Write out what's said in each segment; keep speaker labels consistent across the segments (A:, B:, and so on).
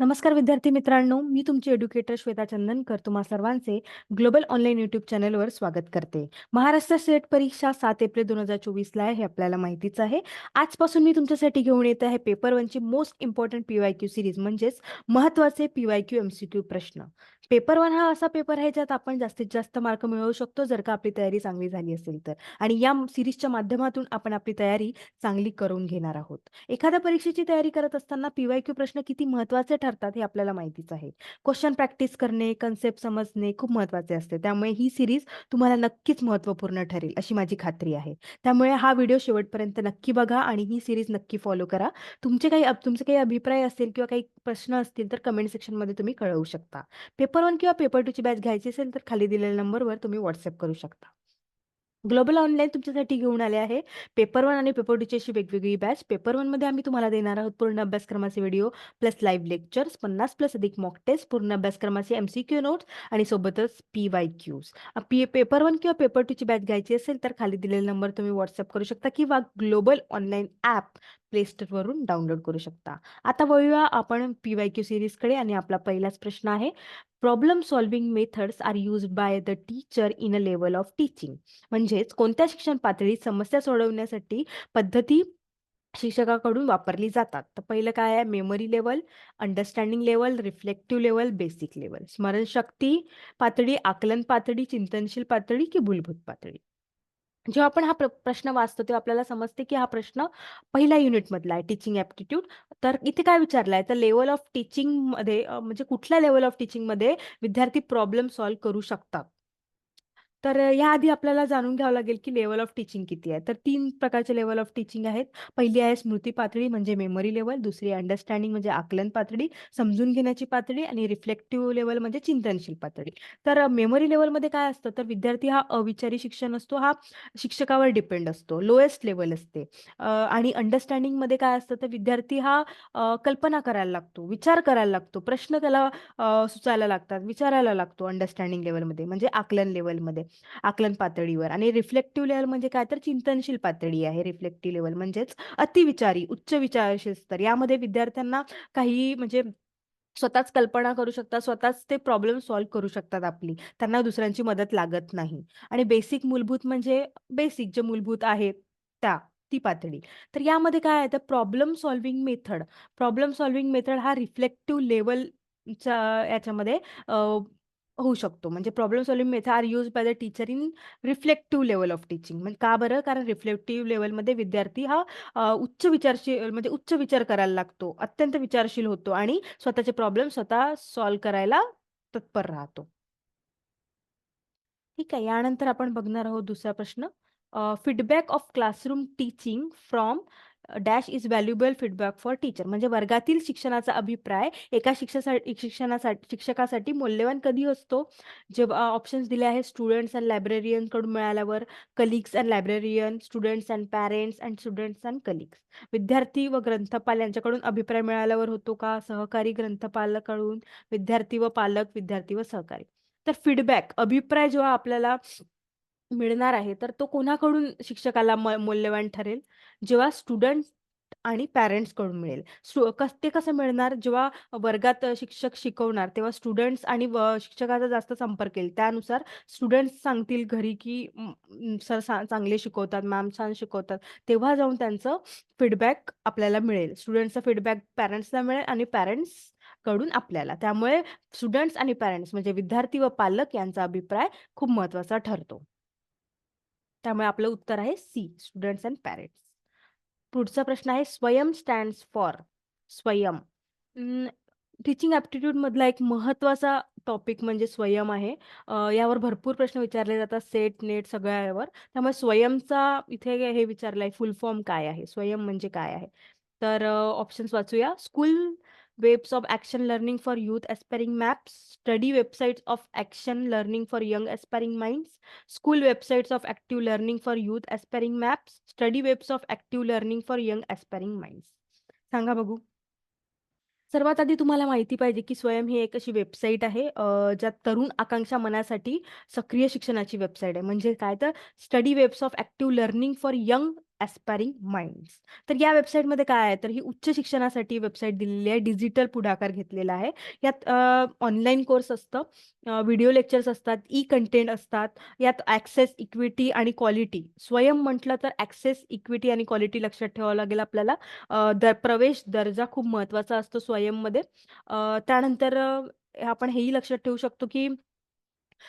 A: नमस्कार विद्यार्थी मित्रांनो, मी तुमची एड्युकेटर श्वेता चंदनकर तुम्हा सर्वांचे ग्लोबल ऑनलाईन युट्यूब चॅनलवर स्वागत करते. महाराष्ट्र स्टेट परीक्षा सात एप्रिल 2024ला आहे हे आपल्याला माहितीच आहे. आजपासून मी तुमच्यासाठी घेऊन येत आहे पेपर 1 ची मोस्ट इम्पॉर्टंट पीवायक्यू सीरीज म्हणजेच महत्त्वाचे पीवायक्यू एमसीक्यू प्रश्न. पेपर वन हा असा पेपर आहे ज्यात आपण जास्तीत जास्त मार्क मिळवू शकतो जर का आपली तयारी चांगली झाली असेल तर. आणि या सिरीजच्या माध्यमातून आपण आपली तयारी चांगली करून घेणार आहोत. एखाद्या परीक्षेची तयारी करत असताना पीवाय क्यू प्रश्न किती महत्त्वाचे ठरतात हे आपल्याला माहितीच आहे. क्वेश्चन प्रॅक्टिस करणे, कन्सेप्ट समजणे खूप महत्त्वाचे असते. त्यामुळे ही सिरीज तुम्हाला नक्कीच महत्त्वपूर्ण ठरेल अशी माझी खात्री आहे. त्यामुळे हा व्हिडिओ शेवटपर्यंत नक्की बघा आणि ही सिरीज नक्की फॉलो करा. तुमचे काही तुमचे काही अभिप्राय असतील किंवा काही प्रश्न असतील तर कमेंट सेक्शनमध्ये तुम्ही कळवू शकता. पेपर पेपर वन किंवा पेपर 2 ची बॅच घ्यायची असेल तर खाली दिलेल्या नंबरवर तुम्ही व्हॉट्सअप करू शकता. ग्लोबल ऑनलाईन तुमच्यासाठी घेऊन आले आहे पेपर वन आणि पेपर 2 ची अशी वेगवेगळी बॅच. पेपर वनमध्ये आम्ही तुम्हाला देणार आहोत पूर्ण अभ्यासक्रमाचे video plus live lectures, 50 plus अधिक मॉक टेस्ट, पूर्ण अभ्यासक्रमाचे एम-सी-क्यू नोट्स आणि सोबतच पी-वाय-क्यूज. पी पेपर वन किंवा पेपर 2 ची बॅच घ्यायची असेल तर खाली दिलेला नंबर तुम्ही व्हॉट्सअप करू शकता किंवा ग्लोबल ऑनलाईन ॲप प्लेस्टोरवरून डाउनलोड करू शकता. आता वळूया आपण पी-वाय-क्यू सिरीजकडे आणि आपला पहिलाच प्रश्न आहे. Problem solving methods are use by the teacher in a level of teaching. म्हणजेच कोणत्या शिक्षण पातळीत समस्या सोडवण्यासाठी पद्धती शिक्षकाकडून वापरली जातात. तर पहिलं काय आहे memory level understanding level reflective level basic level स्मरणशक्ती पातळी, आकलन पातळी, चिंतनशील पातळी की मूलभूत पातळी. जेव्हा आपण हा प्र प्रश्न वाचतो तेव्हा आपल्याला समजते की हा प्रश्न पहिल्या युनिटमधला आहे टीचिंग ॲप्टिट्यूड. तर इथे काय विचारलं आहे तर लेवल ऑफ टीचिंगमध्ये म्हणजे कुठल्या लेवल ऑफ टीचिंगमध्ये विद्यार्थी प्रॉब्लेम सॉल्व्ह करू शकतात. तर याआधी आपल्याला जाणून घ्यावं लागेल की लेवल ऑफ टीचिंग किती आहे. तर तीन प्रकारचे लेवल ऑफ टीचिंग आहेत. पहिली आहे स्मृती पातळी म्हणजे मेमरी लेवल दुसरी अंडरस्टँडिंग म्हणजे आकलन पातळी, समजून घेण्याची पातळी आणि रिफ्लेक्टिव्ह लेवल म्हणजे चिंतनशील पातळी. तर मेमरी लेवलमध्ये काय असतं तर विद्यार्थी हा अविचारी शिक्षण असतो, हा शिक्षकावर डिपेंड असतो. लोएस्ट लेवल असते. आणि अंडरस्टँडिंगमध्ये काय असतं तर विद्यार्थी हा कल्पना करायला लागतो, विचार करायला लागतो, प्रश्न त्याला सुचायला लागतात, विचारायला लागतो अंडरस्टँडिंग लेवलमध्ये म्हणजे आकलन लेवलमध्ये आकलन पातळीवर आणि रिफ्लेक्टिव्ह लेवल म्हणजे काय तर चिंतनशील पातळी आहे रिफ्लेक्टिव्ह लेवल म्हणजेच अतिविचारी, उच्च विचारशील स्तर. यामध्ये विद्यार्थ्यांना काही म्हणजे स्वतःच कल्पना करू शकतात, स्वतःच ते प्रॉब्लेम सॉल्व्ह करू शकतात आपली. त्यांना दुसऱ्यांची मदत लागत नाही. आणि बेसिक मूलभूत म्हणजे बेसिक जे मूलभूत आहेत त्या, ती पातळी. तर यामध्ये काय आहे तर problem solving method. Problem solving method हा रिफ्लेक्टिव्ह लेवलच्या याच्यामध्ये होऊ शकतो. म्हणजे problem solving method are used by the teacher in reflective level of teaching. म्हणजे का बरं? कारण रिफ्लेक्टिव्ह लेव्हलमध्ये विद्यार्थी हा अ, उच्च विचारशील म्हणजे उच्च विचार करायला लागतो, अत्यंत विचारशील होतो आणि स्वतःचे प्रॉब्लेम स्वतः सॉल्व्ह करायला तत्पर राहतो. ठीक आहे. यानंतर आपण बघणार आहोत दुसरा प्रश्न. Feedback of classroom teaching from dash is valuable feedback for teacher. म्हणजे वर्गातील शिक्षणाचा अभिप्राय एका शिक्षणासाठी शिक्षणासाठी शिक्षकासाठी मौल्यवान कधी असतो? जेव्हा ऑप्शन्स दिले आहेत स्टुडंट्स अँड लायब्रेरियनकडून मिळाल्यावर, colleagues and librarian, students and parents and students and colleagues. विद्यार्थी व ग्रंथपाल यांच्याकडून अभिप्राय मिळाल्यावर होतो का? सहकारी ग्रंथपालाकडून, विद्यार्थी व पालक, विद्यार्थी व सहकारी. तर फीडबॅक अभिप्राय जेव्हा आपल्याला मिळणार आहे, तर तो कोणाकडून शिक्षकाला म मौल्यवान ठरेल? जेव्हा स्टुडंट आणि पॅरेंट्सकडून मिळेल. स्टु कस ते कसं मिळणार? जेव्हा वर्गात शिक्षक शिकवणार, तेव्हा स्टुडंट्स आणि व शिक्षकाचा जास्त संपर्क येईल. त्यानुसार स्टुडंट्स सांगतील घरी, की सर चांगले शिकवतात, मॅम छान शिकवतात. तेव्हा जाऊन त्यांचं फीडबॅक आपल्याला मिळेल. स्टुडंट्सचा फीडबॅक पॅरेंट्सला मिळेल आणि पॅरेंट्सकडून आपल्याला. त्यामुळे स्टुडंट्स आणि पॅरेंट्स म्हणजे विद्यार्थी व पालक यांचा अभिप्राय खूप महत्त्वाचा ठरतो. त्यामुळे आपलं उत्तर आहे सी स्टुडंट्स अँड पॅरेंट्स. पुढचा प्रश्न आहे Swayam stands for Swayam. Teaching aptitude मधला एक महत्त्वाचा टॉपिक म्हणजे स्वयं आहे. यावर भरपूर प्रश्न विचारले जातात सेट, नेट सगळ्या यावर. त्यामुळे स्वयंचा इथे हे विचारलंय फुल फॉर्म काय आहे? स्वयं म्हणजे काय आहे? तर options वाचूया. School webs of action learning for youth aspiring maps, study websites of action learning for young aspiring minds, school websites of active learning for youth aspiring maps, study webs of active learning for young aspiring minds. सांगा बघू. सर्वात आधी तुम्हाला माहिती पाहिजे, की स्वयं ही एक अशी वेबसाईट आहे ज्यात तरुण आकांक्षा मनासाठी सक्रिय शिक्षणाची वेबसाईट आहे. म्हणजे काय तर study webs of active learning for young aspiring minds. तर या वेबसाईटमध्ये काय आहे, तर ही उच्च शिक्षणासाठी वेबसाईट दिलेली आहे. डिजिटल पुढाकार घेतलेला आहे. यात ऑनलाईन कोर्स असतं, व्हिडिओ लेक्चर्स असतात, ई कंटेंट असतात. यात ॲक्सेस, इक्विटी आणि क्वालिटी. स्वयं म्हटलं तर ॲक्सेस, इक्विटी आणि क्वालिटी लक्षात ठेवावं लागेल आपल्याला. दर प्रवेश दर्जा खूप महत्त्वाचा असतो स्वयंमध्ये. त्यानंतर आपण हेही लक्षात ठेवू शकतो, की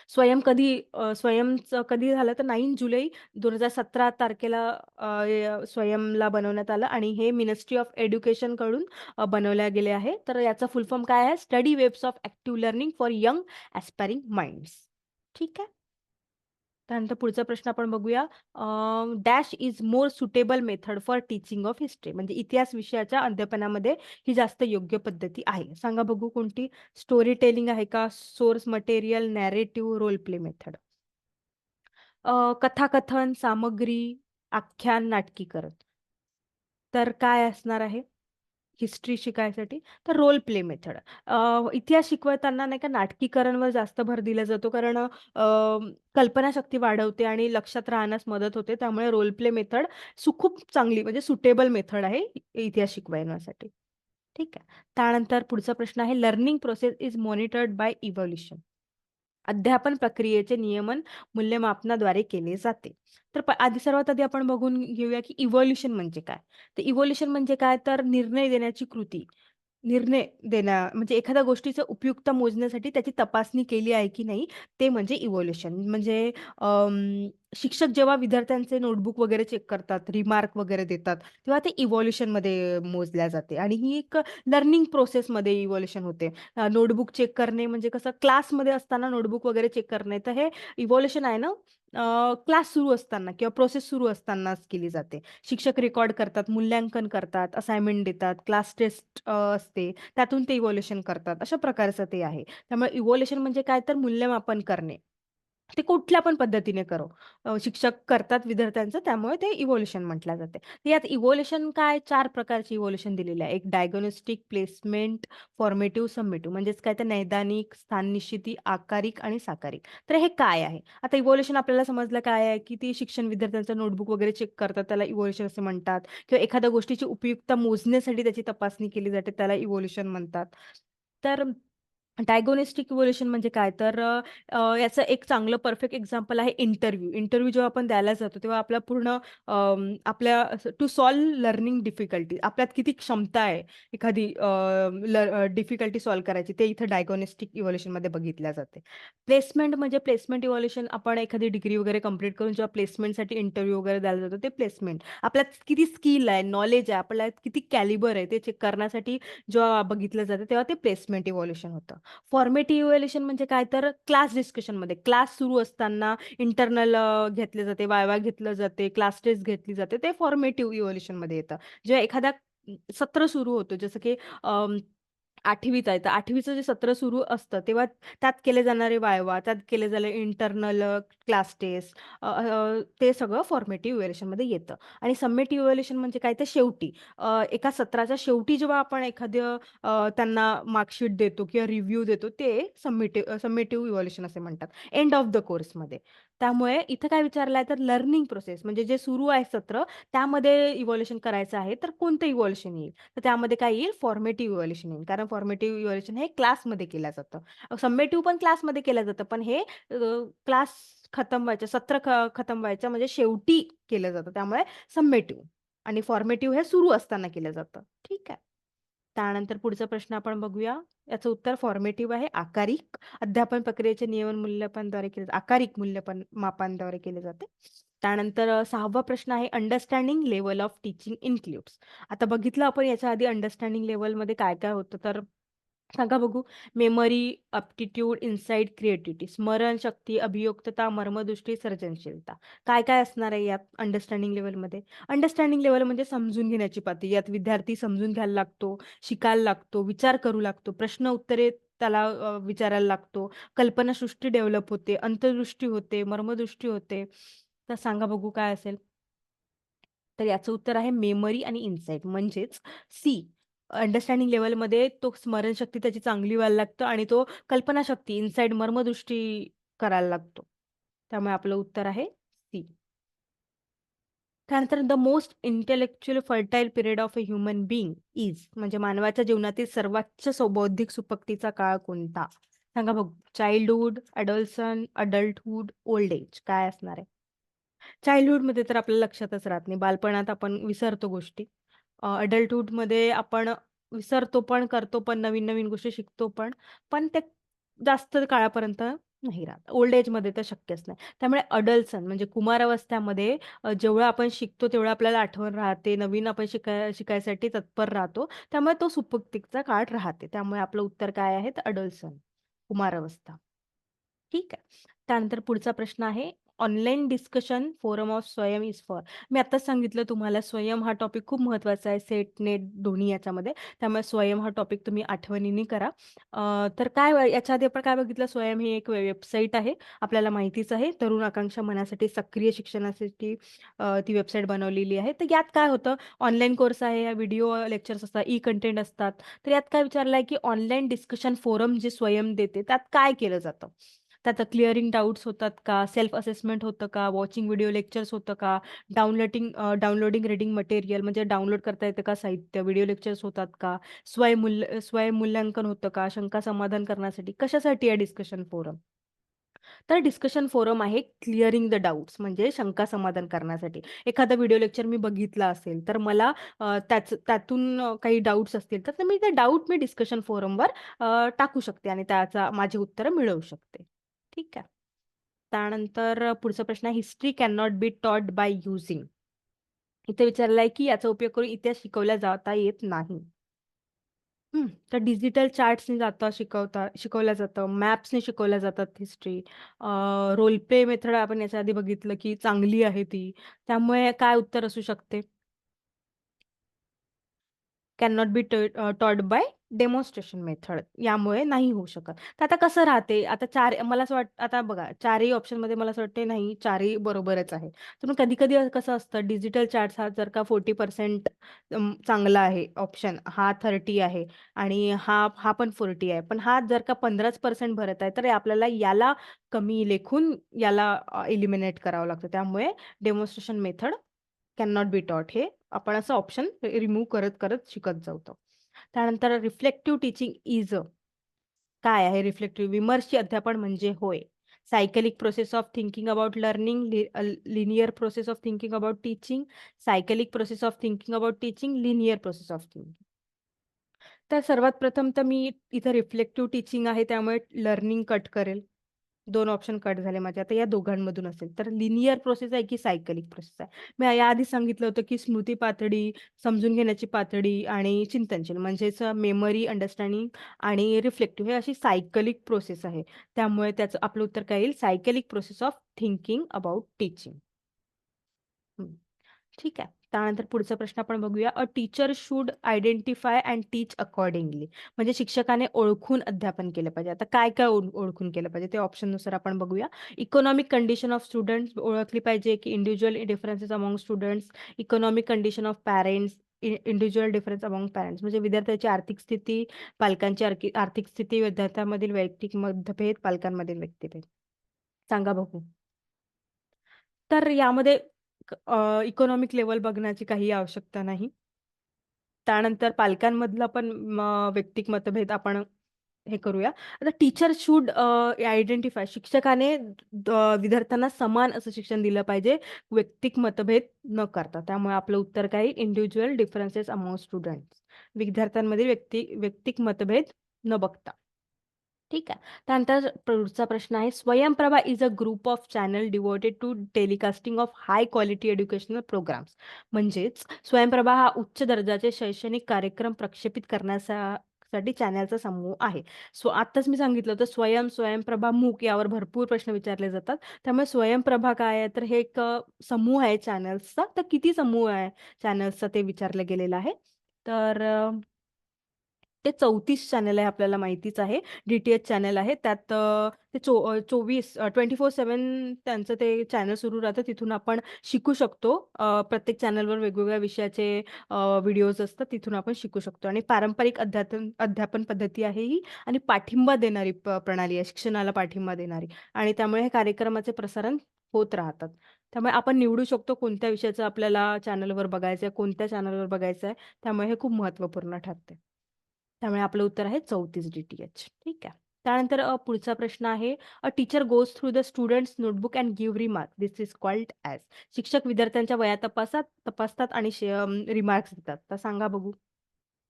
A: स्वयं कधी अ, स्वयंचं कधी झालं तर 9 जुलै 2017 तारखेला अ, तारखेला स्वयंला बनवण्यात आलं आणि हे मिनिस्ट्री ऑफ एज्युकेशनकडून अ, बनवल्या गेले आहे. तर याचा फुल फॉर्म काय आहे? Study webs of active learning for young aspiring minds. ठीक आहे. त्यानंतर पुढचा प्रश्न आपण बघूया. Dash is more suitable method for teaching of history म्हणजे इतिहास विषयाच्या अध्यापनामध्ये ही जास्त योग्य पद्धती आहे. सांगा बघू कोणती? स्टोरी टेलिंग आहे का? Source material, narrative, role play method. कथाकथन, सामग्री, आख्यान, नाटकीकरण. तर काय असणार आहे? हिस्ट्री शिकायसाठी तर रोल प्ले मेथड. इतिहास शिकवताना नाही का नाटकीकरणवर जास्त भर दिला जातो कारण कल्पनाशक्ती वाढवते आणि लक्षात राहण्यास मदत होते. त्यामुळे रोल प्ले मेथड सु खूप चांगली म्हणजे सुटेबल मेथड आहे इतिहास शिकवण्यासाठी. ठीक आहे. त्यानंतर पुढचा प्रश्न आहे learning process is monitored by evolution अध्यापन प्रक्रियेचे नियमन मूल्यमापनाद्वारे केले जाते. तर प आधी सर्वात आधी आपण बघून घेऊया, की इव्होल्युशन म्हणजे काय? तर इव्होल्युशन म्हणजे काय? तर निर्णय देण्याची कृती. निर्णय देण्या म्हणजे एखाद्या गोष्टीचं उपयुक्त मोजण्यासाठी त्याची तपासणी केली आहे की नाही, ते म्हणजे इव्होल्यूशन. म्हणजे शिक्षक जेव्हा विद्यार्थ्यांचे नोटबुक वगैरे चेक करतात, रिमार्क वगैरे देतात, तेव्हा ते इव्होल्यूशनमध्ये मोजल्या जाते आणि ही एक लर्निंग प्रोसेस मध्ये इव्हॉल्युशन होते. नोटबुक चेक करणे म्हणजे कसं क्लासमध्ये असताना नोटबुक वगैरे चेक करणे, तर हे इव्हॉल्युशन आहे ना, क्लास सुरू असताना किंवा प्रोसेस सुरू असतानाच केली जाते. शिक्षक रेकॉर्ड करतात, मूल्यांकन करतात, असाइनमेंट देतात, क्लास टेस्ट असते, त्यातून ते इव्होल्यूशन करतात. अशा प्रकारचं ते आहे. त्यामुळे इव्हॉल्युशन म्हणजे काय तर मूल्यमापन करणे. ते कुठल्या पण पद्धतीने करो. अ, शिक्षक करतात विद्यार्थ्यांचं त्यामुळे ते इव्होल्युशन म्हटलं जाते. तर यात इव्होल्युशन काय 4 प्रकारची इव्होल्युशन दिलेली आहे. एक डायग्नोस्टिक, प्लेसमेंट, फॉर्मेटिव्ह, समेटिव्ह म्हणजेच काय तर नैदानिक, स्थाननिश्चिती, आकारिक आणि साकारिक. तर हे काय आहे? आता इव्होल्युशन आपल्याला समजलं काय आहे, की ती शिक्षण विद्यार्थ्यांचं नोटबुक वगैरे चेक करतात, त्याला इव्होल्युशन असे म्हणतात किंवा एखाद्या गोष्टीची उपयुक्तता मोजण्यासाठी त्याची तपासणी केली जाते, त्याला इव्होल्युशन म्हणतात. तर डायगोनिस्टिक इव्होल्युशन म्हणजे काय? तर याचं एक चांगलं परफेक्ट एक्झाम्पल आहे इंटरव्ह्यू. इंटरव्ह्यू जेव्हा आपण द्यायला जातो, तेव्हा आपला पूर्ण आपल्या टू सॉल्व लर्निंग डिफिकल्टी आपल्यात किती क्षमता आहे एखादी डिफिकल्टी सॉल्व्ह करायची, ते इथं डायगोनिस्टिक इव्होल्युशनमध्ये बघितल्या जाते. प्लेसमेंट म्हणजे प्लेसमेंट इव्होल्युशन आपण एखादी डिग्री वगैरे कंप्लीट करून जेव्हा प्लेसमेंटसाठी इंटरव्ह्यू वगैरे द्यायला जातो, ते प्लेसमेंट. आपल्यात किती स्किल आहे, नॉलेज आहे, आपल्यात किती कॅलिबर आहे, ते चेक करण्यासाठी जेव्हा बघितलं जातं, तेव्हा ते प्लेसमेंट इव्होल्युशन होतं. फॉर्मेटिव्ह इव्हॅल्युएशन म्हणजे काय तर क्लास डिस्कशनमध्ये क्लास सुरू असताना इंटरनल घेतले जाते, वायवा घेतलं जाते, क्लास टेस्ट घेतली जाते, ते फॉर्मेटिव्ह इव्हॅल्युएशनमध्ये येतं. जेव्हा एखादा सत्र सुरू होतो जसं की आठवीत आहे, तर आठवीचं जे सत्र सुरू असतं, तेव्हा त्यात केले जाणारे वायवा, त्यात केले जाणारे इंटरनल क्लास टेस्ट ते सगळं फॉर्मेटिव्ह इव्हॅल्युएशनमध्ये येतं. आणि सबमेटिव्ह इव्हॅल्युएशन म्हणजे काय तर शेवटी एका सत्राच्या शेवटी जेव्हा आपण एखादं त्यांना मार्कशीट देतो किंवा रिव्ह्यू देतो, ते समेटिव्ह सबमेटिव्ह इव्हॅल्युएशन असे म्हणतात. एंड ऑफ द कोर्समध्ये. त्यामुळे इथं काय विचारलं आहे, तर लर्निंग प्रोसेस म्हणजे जे सुरू आहे सत्र, त्यामध्ये इव्हॉल्युशन करायचं आहे, तर कोणतं इव्हॉल्युशन येईल? तर त्यामध्ये काय येईल? फॉर्मेटिव्ह इव्हॉल्युशन येईल. कारण फॉर्मेटिव्ह इव्हॉल्युशन हे क्लासमध्ये केलं जातं. सबमेटिव्ह पण क्लासमध्ये केलं जातं, पण हे क्लास खतम व्हायचं सत्र ख खतम व्हायचं म्हणजे शेवटी केलं जातं. त्यामुळे सबमेटिव्ह आणि फॉर्मेटिव्ह हे सुरू असताना केलं जातं. ठीक आहे. त्यानंतर पुढचा प्रश्न आपण बघूया. याचं उत्तर फॉर्मेटिव्ह आहे. आकारिक अध्यापन प्रक्रियेचे नियमन मूल्यमापनाद्वारे केले आकारिक मूल्यपण मापांद्वारे केले जाते. त्यानंतर सहावा प्रश्न आहे understanding level of teaching includes. आता बघितलं आपण याच्या आधी अंडरस्टँडिंग लेवलमध्ये काय-काय होतं, तर सांगा बघू? मेमरी, अप्टिट्यूड इन्साईट क्रिएटिव्हिटी, स्मरणशक्ती, अभियुक्तता मर्मदृष्टी, सर्जनशीलता. काय-काय असणार आहे यात अंडरस्टँडिंग लेवलमध्ये अंडरस्टँडिंग लेवल म्हणजे समजून घेण्याची पातळी. यात विद्यार्थी समजून घ्यायला लागतो, शिकायला लागतो, विचार करू लागतो, प्रश्न उत्तरे त्याला विचारायला लागतो, कल्पनासृष्टी डेव्हलप होते, अंतर्दृष्टी होते, मर्मदृष्टी होते. तर सांगा बघू काय असेल? तर याचं उत्तर आहे मेमरी आणि इनसाईट म्हणजेच सी. अंडरस्टँडिंग लेव्हलमध्ये तो स्मरणशक्ती त्याची चांगली व्हायला लागतं आणि तो कल्पनाशक्ती, इनसाइड मर्मदृष्टी करायला लागतो. त्यामुळे आपलं उत्तर आहे सी. त्यानंतर the most intellectual fertile period of a human being is म्हणजे मानवाच्या जीवनातील सर्वोच्च बौद्धिक सुपक्तीचा काळ कोणता? सांगा बघ childhood, adolescence adulthood, old age काय असणार आहे? चाइल्डहूडमध्ये तर आपल्या लक्षातच राहत नाही. बालपणात आपण विसरतो गोष्टी. अडल्टहूडमध्ये आपण विसरतो पण, करतो पण, नवीन-नवीन गोष्टी शिकतो पण. पण ते जास्त काळापर्यंत नाही राहत. ओल्ड एजमध्ये तर शक्यच नाही. त्यामुळे अडल्सन म्हणजे कुमारावस्थ्यामध्ये जेवढं आपण शिकतो तेवढं आपल्याला आठवण राहते. नवीन आपण शिकाय शिकायसाठी तत्पर राहतो. त्यामुळे तो सुपक्तिकचा काळ राहते. त्यामुळे आपलं उत्तर काय आहे? तर अडोलसन, कुमारावस्था. ठीक आहे. त्यानंतर पुढचा प्रश्न आहे, online discussion forum of Swayam is for. मी आत्ताच सांगितलं तुम्हाला स्वयं हा टॉपिक खूप महत्त्वाचा आहे. सेट, नेट दोन्ही याच्यामध्ये. त्यामुळे स्वयं हा टॉपिक तुम्ही आठवणीने करा. तर काय याच्या आधी आपण काय बघितलं? स्वयं ही एक वेबसाईट आहे. आपल्याला माहितीच आहे. तरुण आकांक्षा मनासाठी सक्रिय शिक्षणासाठी ती वेबसाईट बनवलेली आहे. तर यात काय होतं? ऑनलाईन कोर्स आहे, व्हिडिओ लेक्चर्स असतात, ई कंटेंट असतात. तर यात काय विचारलं आहे, की ऑनलाईन डिस्कशन फोरम जे स्वयं देते, त्यात काय केलं जातं? त्यात क्लिअरिंग डाऊट्स होतात का? सेल्फ असेसमेंट होतं का? वॉचिंग व्हिडिओ लेक्चर्स होतं का? डाउनलोडिंग डाउनलोडिंग रीडिंग मटेरियल म्हणजे डाउनलोड करता येतं का साहित्य? व्हिडिओ लेक्चर्स होतात का? स्वयंमूल्य स्वयंमूल्यांकन होतं का? शंका समाधान करण्यासाठी? कशासाठी आहे डिस्कशन फोरम? तर डिस्कशन फोरम आहे क्लिअरिंग द डाऊट्स म्हणजे शंका समाधान करण्यासाठी. एखादा व्हिडिओ लेक्चर मी बघितला असेल, तर मला त्याच त्यातून काही डाऊट्स असतील, तर मी ते डाऊट मी डिस्कशन फोरमवर टाकू शकते आणि त्याचा माझी उत्तरं मिळवू शकते. ठीक आहे. त्यानंतर पुढचा प्रश्न आहे, history can not be taught by using इथे विचारलं आहे, की याचा उपयोग करून इतिहास शिकवला जाता येत नाही. तर डिजिटल चार्ट्सनी जाता शिकवता शिकवलं जातं, मॅप्सने शिकवल्या जातात हिस्ट्री. रोल प्ले मेथड आपण याच्या आधी बघितलं, की चांगली आहे ती. त्यामुळे काय उत्तर असू शकते? Can not be taught by demonstration method. यामुळे नाही होऊ शकत. तर आता कसं राहते? आता चार मला असं वाटतं आता बघा चारही ऑप्शनमध्ये मला असं वाटते नाही चारही बरोबरच आहे. तर मग कधी-कधी कसं असतं डिजिटल चार्ट्स हा जर का फोर्टी पर्सेंट चांगला आहे ऑप्शन, हा 30 आहे आणि हा हा पण 40 आहे. पण हा जर का 15% भरत आहे, तर आपल्याला याला कमी लेखून याला एलिमिनेट करावं लागतं. त्यामुळे demonstration method can not be taught हे आपण असं ऑप्शन रिमूव्ह करत-करत शिकत जातो. त्यानंतर रिफ्लेक्टिव्ह टीचिंग इज अ काय आहे रिफ्लेक्टिव्ह? विमर्शी अध्यापन म्हणजे होय. Cyclic process of thinking about learning, linear process of thinking about teaching, cyclic process of thinking about teaching, linear process of thinking. तर सर्वात प्रथम तर मी इथं रिफ्लेक्टिव्ह टीचिंग आहे त्यामुळे लर्निंग कट करेल. दोन ऑप्शन कट झाले माझे. आता या दोघांमधून असेल. तर लिनियर प्रोसेस आहे की सायकलिक प्रोसेस आहे? मी याआधी सांगितलं होतं की स्मृती पातळी, समजून घेण्याची पातळी आणि चिंतनशील म्हणजेच मेमरी, अंडरस्टँडिंग आणि रिफ्लेक्टिव्ह हे अशी सायकलिक प्रोसेस आहे. त्यामुळे त्याचं आपलं उत्तर काय येईल? Cyclic process of thinking about teaching. ठीक आहे. त्यानंतर पुढचा प्रश्न आपण बघूया. A teacher should identify and teach accordingly. म्हणजे शिक्षकाने ओळखून अध्यापन केलं पाहिजे. आता काय-काय ओळखून केलं पाहिजे ते ऑप्शननुसार आपण बघूया. इकॉनॉमिक कंडिशन ऑफ स्टुडंट्स ओळखली पाहिजे, की individual differences among students, economic condition of parents, individual difference among parents म्हणजे विद्यार्थ्याची आर्थिक स्थिती, पालकांची आर्थिक स्थिती, विद्यार्थ्यांमधील वैयक्तिक मतभेद, पालकांमधील व्यक्तिभेद. सांगा बघू. तर यामध्ये इकॉनॉमिक लेवल बघण्याची काही आवश्यकता नाही. त्यानंतर पालकांमधला पण व्यक्तिक वैयक्तिक मतभेद आपण हे करूया. आता टीचर शुड आयडेंटिफाय शिक्षकाने द विद्यार्थ्यांना समान असं शिक्षण दिलं पाहिजे, वैयक्तिक मतभेद न करता. त्यामुळे आपलं उत्तर काय इंडिव्हिज्युअल डिफरन्सेस अमॉंग स्टुडंट्स. विद्यार्थ्यांमधील व्यक्ती वैयक्तिक मतभेद न बघता. ठीक आहे. त्यानंतर पुढचा प्रश्न आहे, Swayamprabha is a group of channel devoted to telecasting of high quality educational programs. म्हणजेच स्वयंप्रभा हा उच्च दर्जाचे शैक्षणिक कार्यक्रम प्रक्षेपित करण्याचा साठी चॅनलचा समूह आहे. सो आत्ताच मी सांगितलं होतं स्वयं, स्वयंप्रभा, मूक यावर भरपूर प्रश्न विचारले जातात. त्यामुळे स्वयंप्रभा काय आहे? तर हे एक समूह आहे चॅनल्सचा. तर किती समूह आहे चॅनल्सचा ते विचारलं गेलेलं आहे. तर ते 34 चॅनल आहे आपल्याला माहितीच आहे. डी-टी-एच चॅनल आहे. त्यात ते चो चोवीस ट्वेंटी फोर सेवन त्यांचं ते चॅनल सुरू राहतं. तिथून आपण शिकू शकतो. प्रत्येक चॅनलवर वेगवेगळ्या विषयाचे व्हिडिओज असतात. तिथून आपण शिकू शकतो आणि पारंपरिक अध्यापन अध्यापन पद्धती आहे ही आणि पाठिंबा देणारी प्रणाली आहे. शिक्षणाला पाठिंबा देणारी आणि त्यामुळे हे कार्यक्रमाचे प्रसारण होत राहतात. त्यामुळे आपण निवडू शकतो कोणत्या विषयाचं आपल्याला चॅनलवर बघायचं आहे, कोणत्या चॅनलवर बघायचं आहे. त्यामुळे हे खूप महत्त्वपूर्ण ठरते. त्यामुळे आपलं उत्तर आहे 34 डी-टी-एच. ठीक आहे. त्यानंतर पुढचा प्रश्न आहे, a teacher goes through the students notebook and give remark. This is called as. शिक्षक विद्यार्थ्यांच्या वया तपासात तपासतात आणि रिमार्क्स देतात. तर सांगा बघू?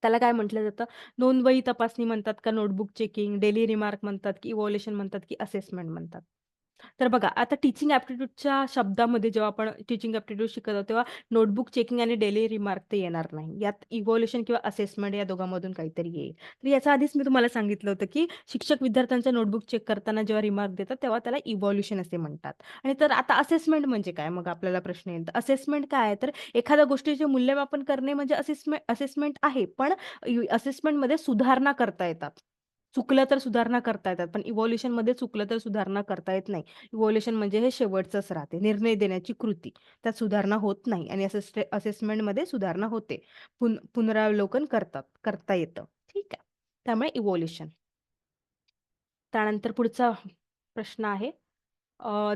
A: त्याला काय म्हटलं जातं? नोंदवही तपासणी म्हणतात का नोटबुक चेकिंग, डेली रिमार्क म्हणतात की इव्हॉल्युशन म्हणतात की असेसमेंट म्हणतात? तर बघा आता टीचिंग ॲप्टिट्यूडच्या शब्दामध्ये जेव्हा आपण टीचिंग ॲप्टिट्यूड शिकत आहोत, तेव्हा नोटबुक चेकिंग आणि डेली रिमार्क ते येणार नाही. यात इव्हॉल्युशन किंवा असेसमेंट या दोघांमधून काहीतरी येईल. तर याच्या आधीच मी तुम्हाला सांगितलं होतं, की शिक्षक विद्यार्थ्यांचा नोटबुक चेक करताना जेव्हा रिमार्क देतात, तेव्हा त्याला इव्हॉल्युशन असे म्हणतात. आणि तर आता असेसमेंट म्हणजे काय? मग आपल्याला प्रश्न येईल. तर असेसमेंट काय आहे? तर एखाद्या गोष्टीचे मूल्यमापन करणे म्हणजे असेसमेंट असेसमेंट आहे. पण असेसमेंटमध्ये सुधारणा करता येतात. चुकलं तर सुधारणा करता येतात. पण इव्हॅल्युएशनमध्ये चुकलं तर सुधारणा करता येत नाही. इव्होल्युशन म्हणजे हे शेवटचंच राहते. निर्णय देण्याची कृती. त्यात सुधारणा होत नाही आणि असेस्टे असेसमेंटमध्ये सुधारणा होते. पुन पुनरावलोकन करतात करता येतं. ठीक आहे. त्यामुळे इव्हॅल्युएशन. त्यानंतर पुढचा प्रश्न आहे,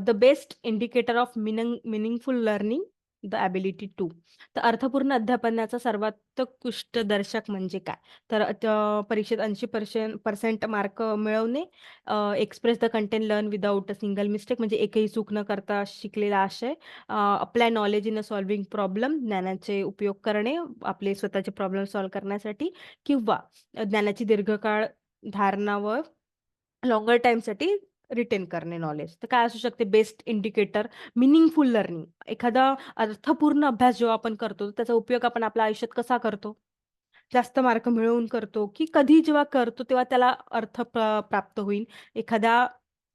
A: the best indicator of meaning meaningful learning, the ability to. तर अर्थपूर्ण अध्यापनाचा सर्वोत्कृष्ट दर्शक म्हणजे काय? तर अ, परीक्षेत 80% पर्सेंट मार्क मिळवणे, express the content learn without a single mistake म्हणजे एकही चूक न करता शिकलेला आशय, apply knowledge in a solving problem, ज्ञानाचे उपयोग करणे आपले स्वतःचे प्रॉब्लेम सॉल्व्ह करण्यासाठी किंवा ज्ञानाची दीर्घकाळ धारणा व लॉंगर टाईमसाठी रिटेन करणे नॉलेज. तर काय असू शकते बेस्ट इंडिकेटर? Meaningful learning. एखादा अर्थपूर्ण अभ्यास जेव्हा आपण करतो, त्याचा उपयोग आपण आपल्या आयुष्यात कसा करतो? जास्त मार्क मिळवून करतो, की कधी जेव्हा करतो तेव्हा त्याला अर्थ प्र प्राप्त होईल. एखाद्या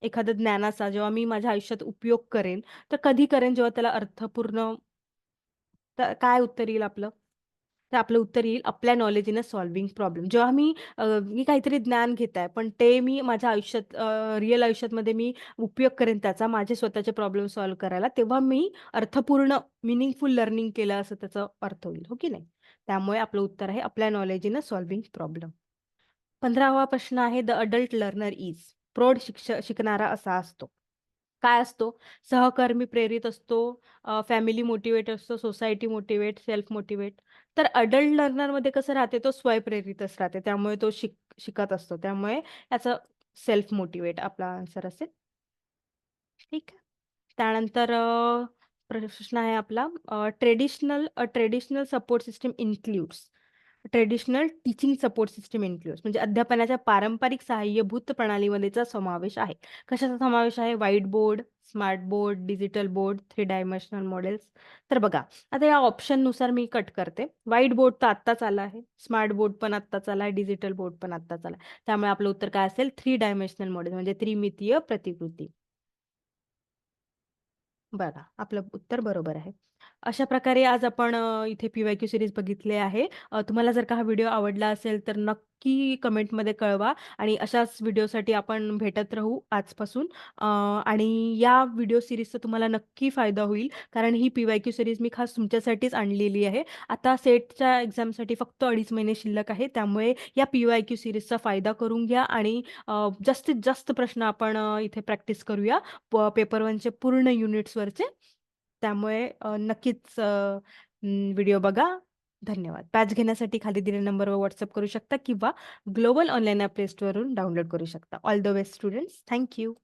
A: एखाद्या ज्ञानाचा जेव्हा मी माझ्या आयुष्यात उपयोग करेन, तर कधी करेन जेव्हा त्याला अर्थपूर्ण तर काय उत्तर येईल आपलं? तर आपलं उत्तर येईल आपल्या नॉलेज इन अ प्रॉब्लेम. जेव्हा मी मी काहीतरी ज्ञान घेत आहे, पण ते मी माझ्या आयुष्यात रिअल आयुष्यामध्ये मी उपयोग करेन त्याचा माझे स्वतःचे प्रॉब्लेम सॉल्व्ह करायला, तेव्हा मी अर्थपूर्ण मिनिंगफुल लर्निंग केलं असं त्याचा अर्थ होईल. हो की नाही? त्यामुळे आपलं उत्तर आहे आपल्या नॉलेज इन अ प्रॉब्लेम. 15वा प्रश्न आहे द अडल्ट लर्नर इज. प्रौढ शिक्ष शिकणारा असा असतो. काय असतो? सहकर्मी प्रेरित असतो, फॅमिली मोटिवेट असतो, सोसायटी मोटिवेट सेल्फ मोटिवेट तर अडल्ट लर्नरमध्ये कसं राहते? तो स्वयंप्रेरितच राहते. त्यामुळे तो शिक शिकत असतो. त्यामुळे याचा सेल्फ मोटिवेट आपला आन्सर असेल. ठीक आहे. त्यानंतर प्रश्न आहे आपला traditional traditional support system includes traditional teaching support system includes म्हणजे अध्यापनाच्या पारंपरिक सहाय्यभूत प्रणालीमध्येचा समावेश आहे. कशाचा समावेश आहे? White board, smart board, digital board, three dimensional models. तर बघा, आता या ऑप्शननुसार मी कट करते. व्हाईट बोर्ड तर आत्ताच आला आहे. स्मार्ट बोर्ड पण आत्ताच आला आहे. डिजिटल बोर्ड पण आत्ताच आला आहे. त्यामुळे आपलं उत्तर काय असेल? थ्री डायमेन्शनल मॉडेल म्हणजे त्रिमितीय प्रतिकृती. बघा, आपलं उत्तर बरोबर आहे. अशा प्रकारे आज आपण अ, इथे पी-वाय-क्यू सीरीज बघितले आहे. अ, तुम्हाला जर का हा व्हिडिओ आवडला असेल, तर नक्की कमेंटमध्ये कळवा आणि अशाच व्हिडिओसाठी आपण भेटत राहू आजपासून. अ, आणि या व्हिडिओ सीरीजचा तुम्हाला नक्की फायदा होईल, कारण ही पी-वाय-क्यू सीरीज मी खास तुमच्यासाठीच आणलेली आहे. आता सेटच्या एक्झामसाठी फक्त 2.5 महिने शिल्लक आहे. त्यामुळे या पी-वाय-क्यू सीरीजचा फायदा करून घ्या आणि अ, जास्तीत जास्त प्रश्न आपण अ, इथे प्रॅक्टिस करूया. प पेपर वनचे पूर्ण युनिट्सवरचे. त्यामुळे अ, नक्कीच अ, अं, व्हिडिओ बघा. धन्यवाद. बॅच घेण्यासाठी खाली दिलेल्या नंबरवर WhatsApp करू शकता किंवा ग्लोबल ऑनलाईन ॲप प्ले स्टोअरवरून डाउनलोड करू शकता. All the best students. Thank you.